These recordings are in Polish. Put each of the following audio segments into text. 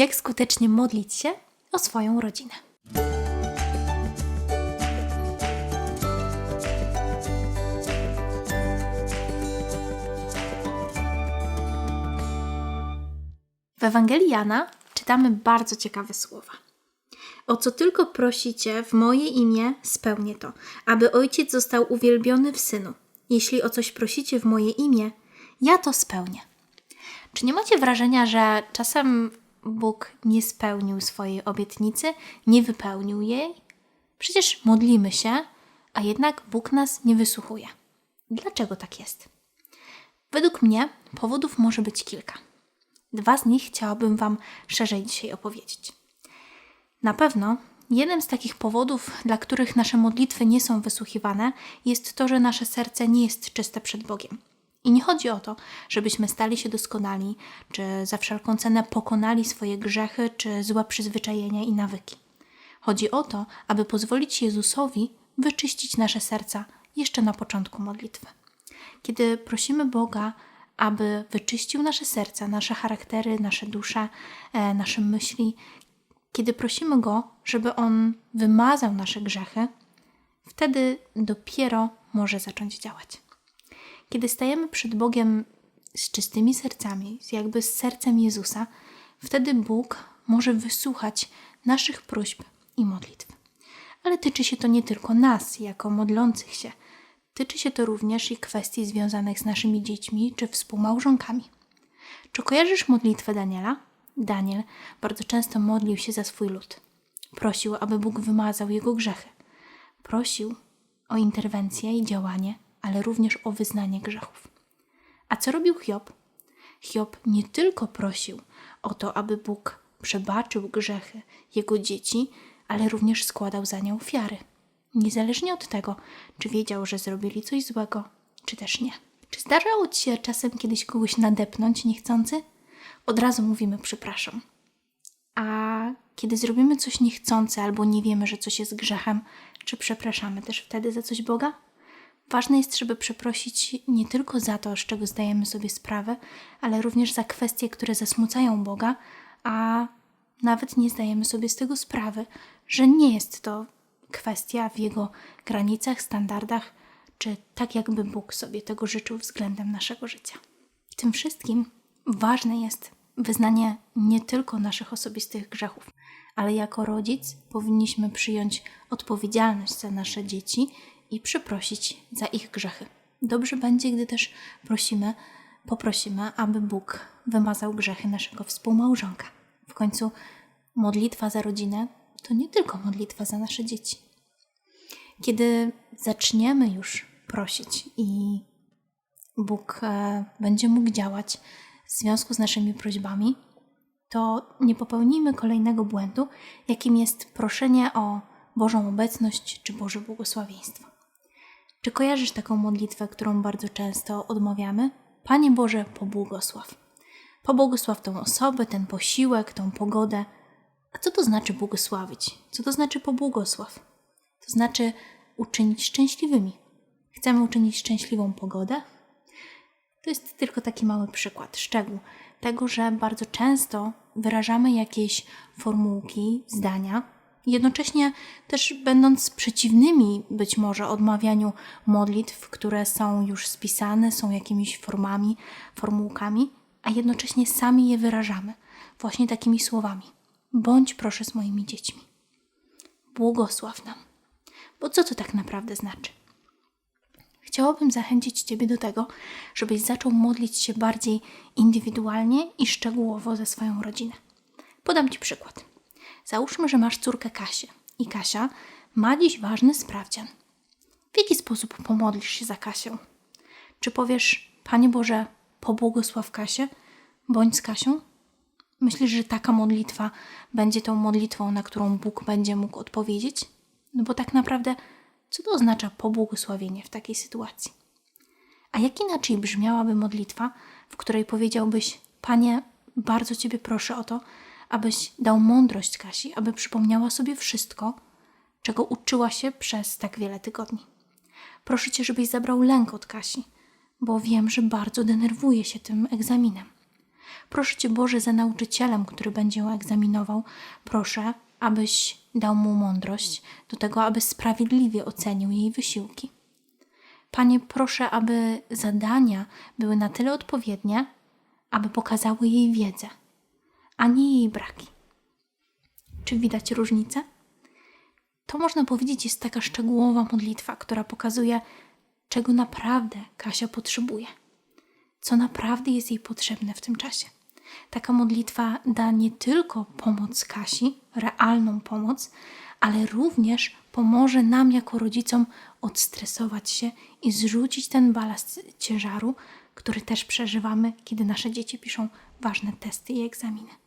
jak skutecznie modlić się o swoją rodzinę. W Ewangelii Jana czytamy bardzo ciekawe słowa. O co tylko prosicie w moje imię, spełnię to, aby Ojciec został uwielbiony w Synu. Jeśli o coś prosicie w moje imię, ja to spełnię. Czy nie macie wrażenia, że czasem Bóg nie spełnił swojej obietnicy, nie wypełnił jej? Przecież modlimy się, a jednak Bóg nas nie wysłuchuje. Dlaczego tak jest? Według mnie powodów może być kilka. Dwa z nich chciałabym Wam szerzej dzisiaj opowiedzieć. Na pewno jednym z takich powodów, dla których nasze modlitwy nie są wysłuchiwane, jest to, że nasze serce nie jest czyste przed Bogiem. I nie chodzi o to, żebyśmy stali się doskonali, czy za wszelką cenę pokonali swoje grzechy, czy złe przyzwyczajenia i nawyki. Chodzi o to, aby pozwolić Jezusowi wyczyścić nasze serca jeszcze na początku modlitwy. Kiedy prosimy Boga, aby wyczyścił nasze serca, nasze charaktery, nasze dusze, e, nasze myśli, kiedy prosimy Go, żeby On wymazał nasze grzechy, wtedy dopiero może zacząć działać. Kiedy stajemy przed Bogiem z czystymi sercami, jakby z sercem Jezusa, wtedy Bóg może wysłuchać naszych próśb i modlitw. Ale tyczy się to nie tylko nas, jako modlących się. Tyczy się to również i kwestii związanych z naszymi dziećmi czy współmałżonkami. Czy kojarzysz modlitwę Daniela? Daniel bardzo często modlił się za swój lud. Prosił, aby Bóg wymazał jego grzechy. Prosił o interwencję i działanie, ale również o wyznanie grzechów. A co robił Hiob? Hiob nie tylko prosił o to, aby Bóg przebaczył grzechy jego dzieci, ale również składał za nie ofiary. Niezależnie od tego, czy wiedział, że zrobili coś złego, czy też nie. Czy zdarzało ci się czasem kiedyś kogoś nadepnąć niechcący? Od razu mówimy przepraszam. A kiedy zrobimy coś niechcące albo nie wiemy, że coś jest grzechem, czy przepraszamy też wtedy za coś Boga? Ważne jest, żeby przeprosić nie tylko za to, z czego zdajemy sobie sprawę, ale również za kwestie, które zasmucają Boga, a nawet nie zdajemy sobie z tego sprawy, że nie jest to kwestia w Jego granicach, standardach, czy tak, jakby Bóg sobie tego życzył względem naszego życia. W tym wszystkim ważne jest wyznanie nie tylko naszych osobistych grzechów, ale jako rodzic powinniśmy przyjąć odpowiedzialność za nasze dzieci i przeprosić za ich grzechy. Dobrze będzie, gdy też prosimy, poprosimy, aby Bóg wymazał grzechy naszego współmałżonka. W końcu modlitwa za rodzinę to nie tylko modlitwa za nasze dzieci. Kiedy zaczniemy już prosić i Bóg e, będzie mógł działać w związku z naszymi prośbami, to nie popełnijmy kolejnego błędu, jakim jest proszenie o Bożą obecność czy Boże błogosławieństwo. Czy kojarzysz taką modlitwę, którą bardzo często odmawiamy? Panie Boże, pobłogosław. Pobłogosław tą osobę, ten posiłek, tą pogodę. A co to znaczy błogosławić? Co to znaczy pobłogosław? To znaczy uczynić szczęśliwymi. Chcemy uczynić szczęśliwą pogodę? To jest tylko taki mały przykład, szczegół tego, że bardzo często wyrażamy jakieś formułki, zdania, jednocześnie też będąc przeciwnymi być może odmawianiu modlitw, które są już spisane, są jakimiś formami, formułkami, a jednocześnie sami je wyrażamy właśnie takimi słowami. Bądź proszę z moimi dziećmi. Błogosław nam. Bo co to tak naprawdę znaczy? Chciałabym zachęcić Ciebie do tego, żebyś zaczął modlić się bardziej indywidualnie i szczegółowo ze swoją rodzinę. Podam Ci przykład. Załóżmy, że masz córkę Kasię i Kasia ma dziś ważny sprawdzian. W jaki sposób pomodlisz się za Kasię? Czy powiesz, Panie Boże, pobłogosław Kasię, bądź z Kasią? Myślisz, że taka modlitwa będzie tą modlitwą, na którą Bóg będzie mógł odpowiedzieć? No bo tak naprawdę, co to oznacza pobłogosławienie w takiej sytuacji? A jak inaczej brzmiałaby modlitwa, w której powiedziałbyś: Panie, bardzo Ciebie proszę o to, abyś dał mądrość Kasi, aby przypomniała sobie wszystko, czego uczyła się przez tak wiele tygodni. Proszę Cię, żebyś zabrał lęk od Kasi, bo wiem, że bardzo denerwuje się tym egzaminem. Proszę Cię Boże za nauczycielem, który będzie ją egzaminował. Proszę, abyś dał mu mądrość do tego, aby sprawiedliwie ocenił jej wysiłki. Panie, proszę, aby zadania były na tyle odpowiednie, aby pokazały jej wiedzę, a nie jej braki. Czy widać różnicę? To można powiedzieć jest taka szczegółowa modlitwa, która pokazuje, czego naprawdę Kasia potrzebuje, co naprawdę jest jej potrzebne w tym czasie. Taka modlitwa da nie tylko pomoc Kasi, realną pomoc, ale również pomoże nam jako rodzicom odstresować się i zrzucić ten balast ciężaru, który też przeżywamy, kiedy nasze dzieci piszą ważne testy i egzaminy.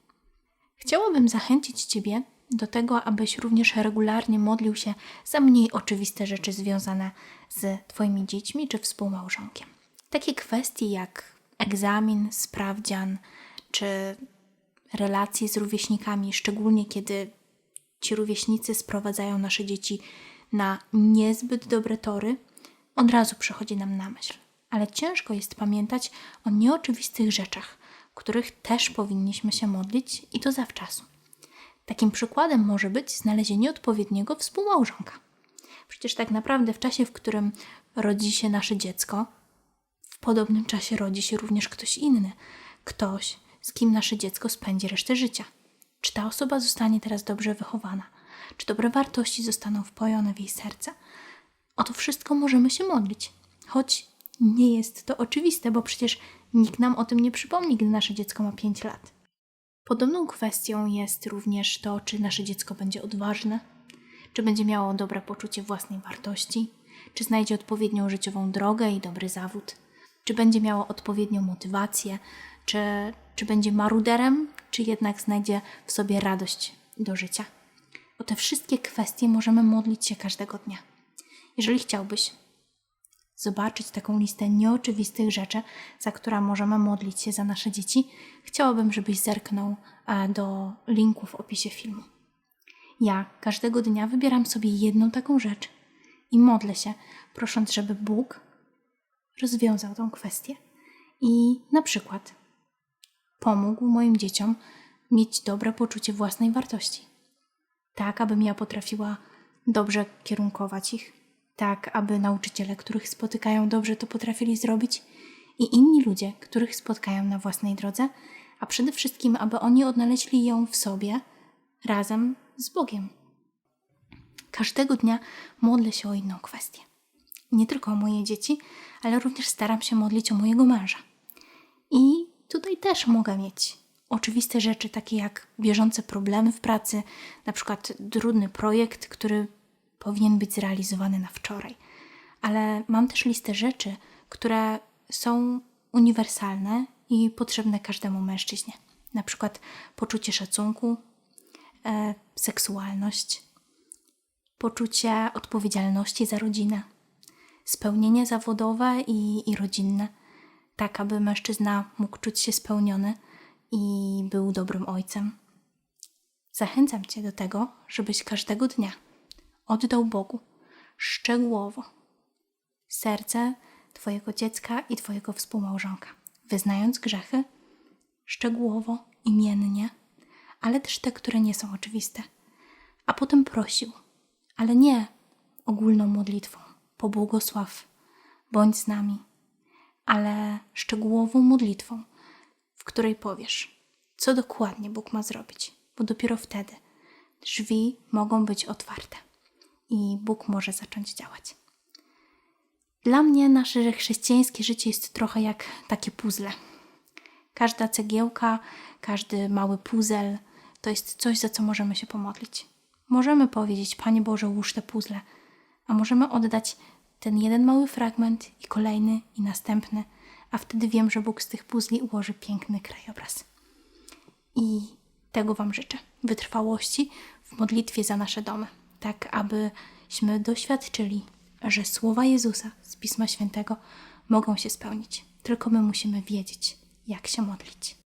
Chciałabym zachęcić Ciebie do tego, abyś również regularnie modlił się za mniej oczywiste rzeczy związane z Twoimi dziećmi czy współmałżonkiem. Takie kwestie jak egzamin, sprawdzian czy relacje z rówieśnikami, szczególnie kiedy ci rówieśnicy sprowadzają nasze dzieci na niezbyt dobre tory, od razu przychodzi nam na myśl. Ale ciężko jest pamiętać o nieoczywistych rzeczach, których też powinniśmy się modlić i to zawczasu. Takim przykładem może być znalezienie odpowiedniego współmałżonka. Przecież tak naprawdę w czasie, w którym rodzi się nasze dziecko, w podobnym czasie rodzi się również ktoś inny. Ktoś, z kim nasze dziecko spędzi resztę życia. Czy ta osoba zostanie teraz dobrze wychowana? Czy dobre wartości zostaną wpojone w jej serce? O to wszystko możemy się modlić. Choć nie jest to oczywiste, bo przecież nikt nam o tym nie przypomni, gdy nasze dziecko ma 5 lat. Podobną kwestią jest również to, czy nasze dziecko będzie odważne, czy będzie miało dobre poczucie własnej wartości, czy znajdzie odpowiednią życiową drogę i dobry zawód, czy będzie miało odpowiednią motywację, czy, czy będzie maruderem, czy jednak znajdzie w sobie radość do życia. O te wszystkie kwestie możemy modlić się każdego dnia. Jeżeli chciałbyś zobaczyć taką listę nieoczywistych rzeczy, za które możemy modlić się za nasze dzieci, chciałabym, żebyś zerknął e, do linku w opisie filmu. Ja każdego dnia wybieram sobie jedną taką rzecz i modlę się, prosząc, żeby Bóg rozwiązał tą kwestię i na przykład pomógł moim dzieciom mieć dobre poczucie własnej wartości. Tak, abym ja potrafiła dobrze kierunkować ich, tak, aby nauczyciele, których spotykają, dobrze to potrafili zrobić i inni ludzie, których spotkają na własnej drodze, a przede wszystkim, aby oni odnaleźli ją w sobie razem z Bogiem. Każdego dnia modlę się o inną kwestię. Nie tylko o moje dzieci, ale również staram się modlić o mojego męża. I tutaj też mogę mieć oczywiste rzeczy, takie jak bieżące problemy w pracy, na przykład trudny projekt, który powinien być zrealizowany na wczoraj. Ale mam też listę rzeczy, które są uniwersalne i potrzebne każdemu mężczyźnie. Na przykład poczucie szacunku, e, seksualność, poczucie odpowiedzialności za rodzinę, spełnienie zawodowe i, i rodzinne, tak aby mężczyzna mógł czuć się spełniony i był dobrym ojcem. Zachęcam Cię do tego, żebyś każdego dnia oddał Bogu szczegółowo serce Twojego dziecka i Twojego współmałżonka, wyznając grzechy szczegółowo, imiennie, ale też te, które nie są oczywiste, a potem prosił, ale nie ogólną modlitwą, pobłogosław, bądź z nami, ale szczegółową modlitwą, w której powiesz, co dokładnie Bóg ma zrobić, bo dopiero wtedy drzwi mogą być otwarte i Bóg może zacząć działać. Dla mnie nasze chrześcijańskie życie jest trochę jak takie puzzle. Każda cegiełka, każdy mały puzzle to jest coś, za co możemy się pomodlić. Możemy powiedzieć, Panie Boże, łóż te puzzle, a możemy oddać ten jeden mały fragment i kolejny i następny, a wtedy wiem, że Bóg z tych puzli ułoży piękny krajobraz. I tego Wam życzę. Wytrwałości w modlitwie za nasze domy tak abyśmy doświadczyli, że słowa Jezusa z Pisma Świętego mogą się spełnić. Tylko my musimy wiedzieć, jak się modlić.